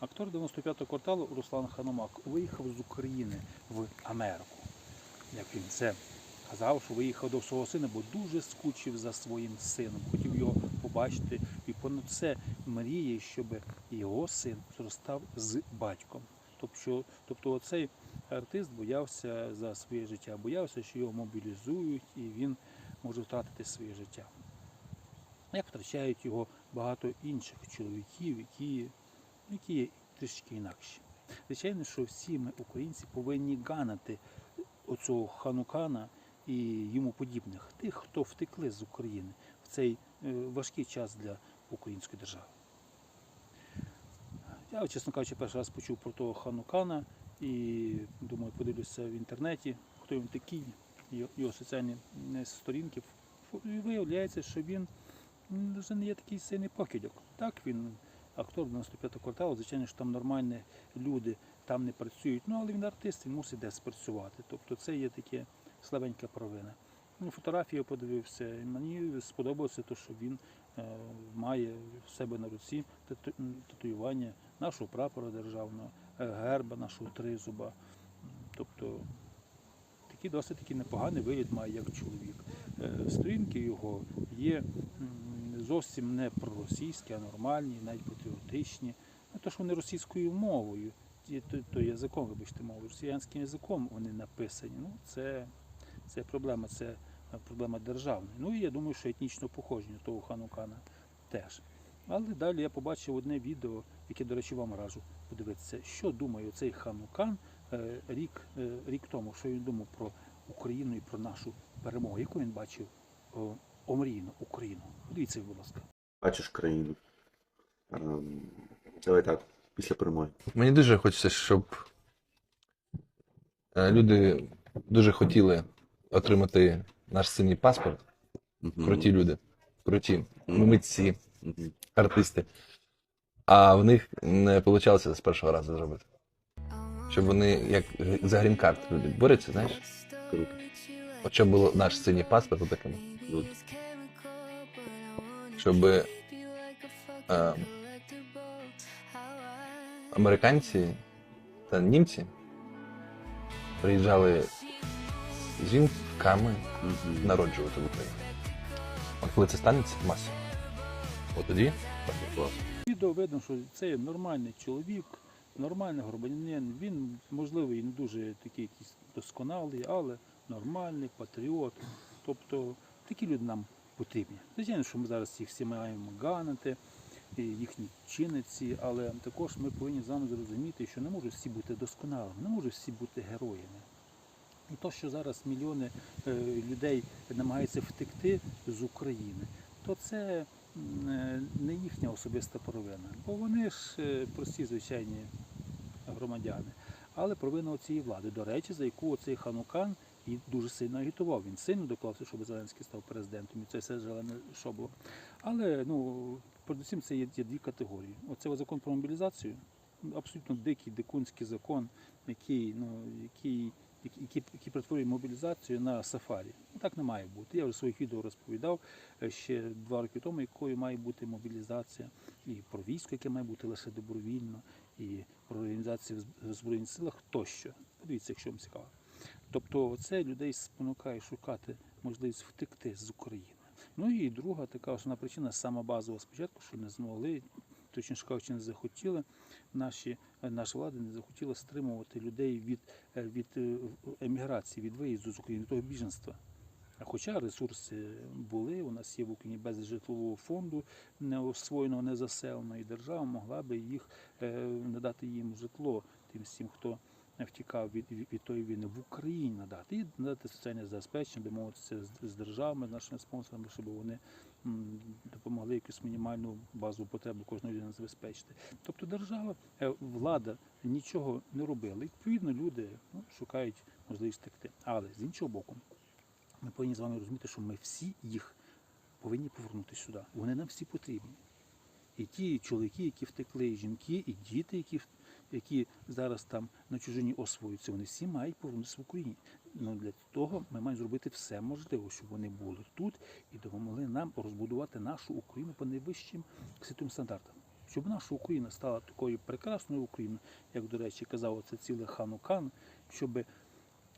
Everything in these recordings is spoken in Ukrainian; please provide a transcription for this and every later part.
Актор 95-го кварталу Руслан Ханомак виїхав з України в Америку. Як він це казав, що виїхав до свого сина, бо дуже скучив за своїм сином, хотів його побачити. І понад це мріє, щоб його син зростав з батьком. Тобто, тобто цей артист боявся за своє життя, боявся, що його мобілізують і він може втратити своє життя. Як втрачають його багато інших чоловіків, які, які є трішки інакші. Звичайно, що всі ми, українці, повинні ганати оцього ханукана і йому подібних, тих, хто втекли з України в цей е, важкий час для української держави. Я, чесно кажучи, перший раз почув про того ханукана і думаю, подивлюся в інтернеті, хто він такий, його- соціальні е, сторінки. І виявляється, що він вже не є такий сильний покидьок. Так, він актор 95 кварталу, звичайно, що там нормальні люди там не працюють. Ну, але він артист, він мусить десь працювати. Тобто це є таке слабенька провина. Ну, фотографію подивився, і мені сподобалося те, що він е, має в себе на руці татуювання нашого прапора державного, е, герба нашого тризуба. Тобто такий досить такий непоганий вигляд має як чоловік. Е, Сторінки його є зовсім не проросійські, а нормальні, навіть патріотичні. Ну, то, що вони російською мовою, то, то язиком, вибачте, мовою, росіянським язиком вони написані. Ну, це, це проблема, це е, проблема державна. Ну і я думаю, що етнічне походження того ханукана теж. Але далі я побачив одне відео, яке, до речі, вам раджу подивитися, що думає цей ханукан е, рік, е, рік тому, що він думав про Україну і про нашу перемогу, яку він бачив о, омрійну Україну. Подивіться, будь ласка. бачиш країну. Ем, Давай так, після перемоги. Мені дуже хочеться, щоб е, люди дуже хотіли отримати наш синій паспорт. Мгм. Круті люди, круті Мгм. митці, Мгм. артисти. А в них не вийшло з першого разу зробити. Щоб вони, як за грін-карт люди, борються, знаєш? Круто. От щоб було наш синій паспорт таким. Ну, Щоб е, американці та німці приїжджали з жінками народжувати в Україні. От коли це станеться масово, от тоді клас. Відео видно, що це є нормальний чоловік, нормальний громадянин. Він, можливо, і не дуже такий якийсь досконалий, але нормальний патріот. Тобто такі люди нам потрібні. Звичайно, що ми зараз їх всі маємо ганити, їхні чинниці, але також ми повинні з вами зрозуміти, що не можуть всі бути досконалими, не можуть всі бути героями. І то, що зараз мільйони е, людей намагаються втекти з України, то це е, не їхня особиста провина, бо вони ж е, прості звичайні громадяни. Але провина цієї влади, до речі, за яку цей ханукан і дуже сильно агітував. Він сильно доклався, щоб Зеленський став президентом, і це все зелене шобло. Але ну, передусім це є, є дві категорії. Оце закон про мобілізацію, абсолютно дикий, дикунський закон, який, ну, який, який, який, перетворює мобілізацію на сафарі. Так не має бути. Я вже в своїх відео розповідав е, ще два роки тому, якою має бути мобілізація, і про військо, яке має бути лише добровільно, і про організацію в Збройних силах тощо. Подивіться, якщо вам цікаво. Тобто це людей спонукає шукати можливість втекти з України. Ну і друга така основна причина, сама базова спочатку, що не змогли, точніше кажучи, не захотіли, наші, наша влада не захотіла стримувати людей від, від е, еміграції, від виїзду з України, від того біженства. Хоча ресурси були, у нас є в Україні без житлового фонду не освоєного, не заселеного, і держава могла би їх е, надати їм житло тим всім, хто втікав від, від, тої війни в Україні надати і надати соціальне забезпечення, домовитися з, державами, з нашими спонсорами, щоб вони допомогли якусь мінімальну базову потребу кожної людини забезпечити. Тобто держава, е, влада нічого не робила. І, відповідно, люди ну, шукають можливість втекти. Але з іншого боку, ми повинні з вами розуміти, що ми всі їх повинні повернути сюди. Вони нам всі потрібні. І ті чоловіки, які втекли, і жінки, і діти, які, які зараз там на чужині освоюються, вони всі мають повернутися в Україні. Ну, для того ми маємо зробити все можливе, щоб вони були тут і допомогли нам розбудувати нашу Україну по найвищим світовим стандартам. щоб наша Україна стала такою прекрасною Україною, як, до речі, казав оце ціле Ханукан, щоб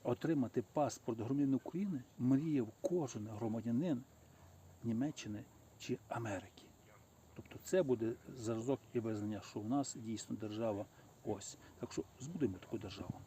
отримати паспорт громадянина України, мріяв кожен громадянин Німеччини чи Америки. Тобто це буде зразок і визнання, що у нас дійсно держава ось. Так що збудемо таку державу.